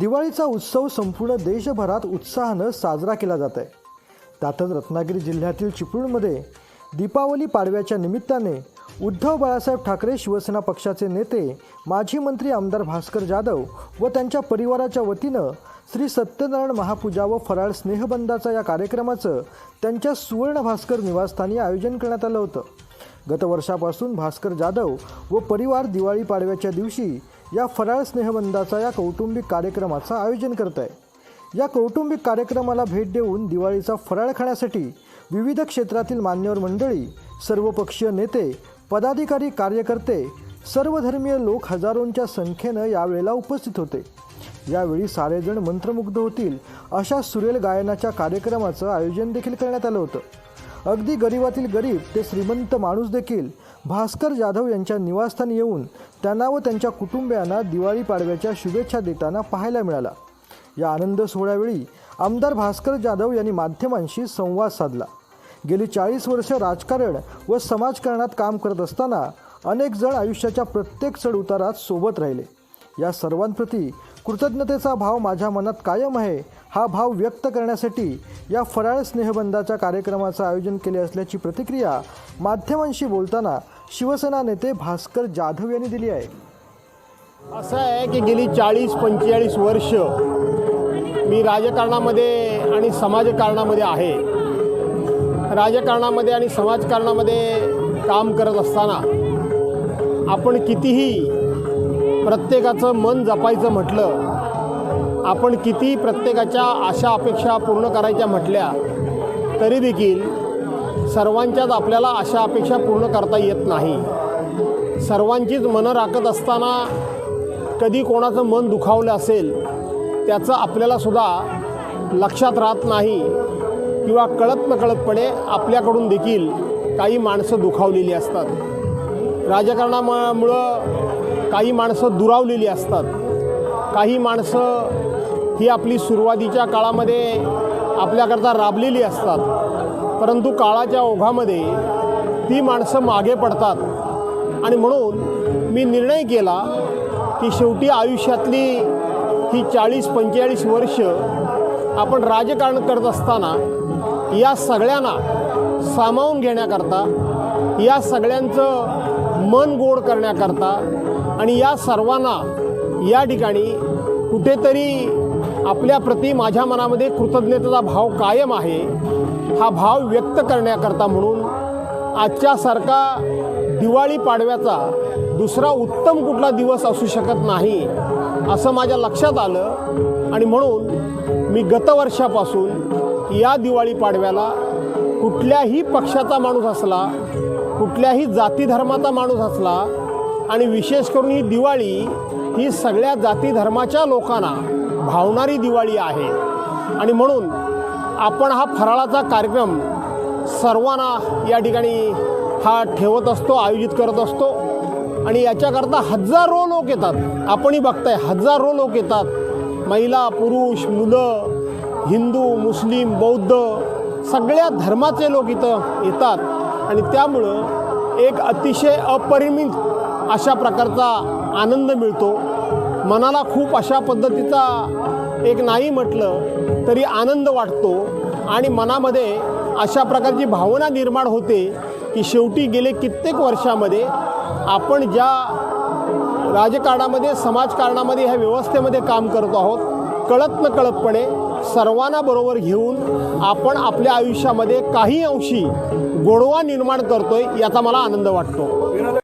दिवाळीचा उत्सव संपूर्ण देशभरात उत्साहानं साजरा केला जात आहे त्यातच रत्नागिरी जिल्ह्यातील चिपळूणमध्ये दीपावली पाडव्याच्या निमित्ताने उद्धव बाळासाहेब ठाकरे शिवसेना पक्षाचे नेते माजी मंत्री आमदार भास्कर जाधव व त्यांच्या परिवाराच्या वतीनं श्री सत्यनारायण महापूजा व फराळ स्नेहबंधाचा या कार्यक्रमाचं त्यांच्या सुवर्ण भास्कर निवासस्थानी आयोजन करण्यात आलं होतं. गतवर्षापासून भास्कर जाधव व परिवार दिवाळी पाडव्याच्या दिवशी या फराळ स्नेहबंधाचा या कौटुंबिक कार्यक्रमाचं आयोजन करत आहे या कौटुंबिक कार्यक्रमाला भेट देऊन दिवाळीचा फराळ खाण्यासाठी विविध क्षेत्रातील मान्यवर मंडळी सर्वपक्षीय नेते पदाधिकारी कार्यकर्ते सर्वधर्मीय लोक हजारोंच्या संख्येनं यावेळेला उपस्थित होते. यावेळी सारेजण मंत्रमुग्ध होतील अशा सुरेल गायनाच्या कार्यक्रमाचं आयोजन देखील करण्यात आलं होतं. अगदी गरिबातील गरीब ते श्रीमंत माणूस देखील भास्कर जाधव यांच्या निवासस्थानी येऊन त्यांना व त्यांच्या कुटुंबियांना दिवाळी पाडव्याच्या शुभेच्छा देताना पाहायला मिळाला. या आनंद सोहळ्यावेळी आमदार भास्कर जाधव यांनी माध्यमांशी संवाद साधला. गेली चाळीस वर्ष राजकारण व समाजकारणात काम करत असताना अनेक जण आयुष्याच्या प्रत्येक चढ उतारात सोबत राहिले. या सर्वांप्रती कृतज्ञतेचा भाव माझ्या मनात कायम आहे. हा भाव व्यक्त करण्यासाठी या फराळ स्नेहबंधाच्या कार्यक्रमाचं आयोजन केले असल्याची प्रतिक्रिया माध्यमांशी बोलताना शिवसेना नेते भास्कर जाधव यांनी दिली आहे. असं आहे की गेली चाळीस पंचेचाळीस वर्ष मी राजकारणामध्ये आणि समाजकारणामध्ये आहे. राजकारणामध्ये आणि समाजकारणामध्ये काम करत असताना आपण कितीही प्रत्येकाचं मन जपायचं म्हटलं आपण किती प्रत्येकाच्या आशा अपेक्षा पूर्ण करायच्या म्हटल्या तरी देखील सर्वांच्याच आपल्याला आशा अपेक्षा पूर्ण करता येत नाही. सर्वांचीच मनं राखत असताना कधी कोणाचं मन दुखावलं असेल त्याचं आपल्यालासुद्धा लक्षात राहत नाही किंवा कळत नकळतपणे आपल्याकडून देखील काही माणसं दुखावलेली असतात. राजकारणामुळं काही माणसं दुरावलेली असतात. काही माणसं ही आपली सुरुवातीच्या काळामध्ये आपल्याकरता राबलेली असतात. परंतु काळाच्या ओघामध्ये ती माणसं मागे पडतात. आणि म्हणून मी निर्णय केला की शेवटी आयुष्यातली ही चाळीस पंचेचाळीस वर्ष आपण राजकारण करत असताना या सगळ्यांना सामावून घेण्याकरता या सगळ्यांचं मन गोड करण्याकरता आणि या सर्वांना या ठिकाणी कुठेतरी आपल्याप्रती माझ्या मनामध्ये कृतज्ञतेचा भाव कायम आहे. हा भाव व्यक्त करण्याकरता म्हणून आजच्यासारखा दिवाळी पाडव्याचा दुसरा उत्तम कुठला दिवस असू शकत नाही असं माझ्या लक्षात आलं. आणि म्हणून मी गतवर्षापासून या दिवाळी पाडव्याला कुठल्याही पक्षाचा माणूस असला कुठल्याही जाती धर्माचा माणूस असला आणि विशेष करून ही दिवाळी ही सगळ्या जाती धर्माच्या लोकांना भावणारी दिवाळी आहे. आणि म्हणून आपण हा फराळाचा कार्यक्रम सर्वांना या ठिकाणी हा ठेवत असतो आयोजित करत असतो. आणि याच्याकरता हजारो लोक येतात. आपणही बघताय हजारो लोक येतात. महिला पुरुष मुलं हिंदू मुस्लिम बौद्ध सगळ्या धर्माचे लोक इथं येतात. आणि त्यामुळं एक अतिशय अपरिमित अशा प्रकारचा आनंद मिळतो. मनाला खूप अशा पद्धतीचा एक नाही म्हटलं तरी आनंद वाटतो आणि मनामध्ये अशा प्रकारची भावना निर्माण होते की शेवटी गेले कित्येक वर्षामध्ये आपण ज्या राजकारणामध्ये समाजकारणामध्ये ह्या व्यवस्थेमध्ये काम करतो आहोत कळत न कळतपणे सर्वांना बरोबर घेऊन आपण आपल्या आयुष्यामध्ये काही अंशी गोडवा निर्माण करतोय याचा मला आनंद वाटतो. विनोद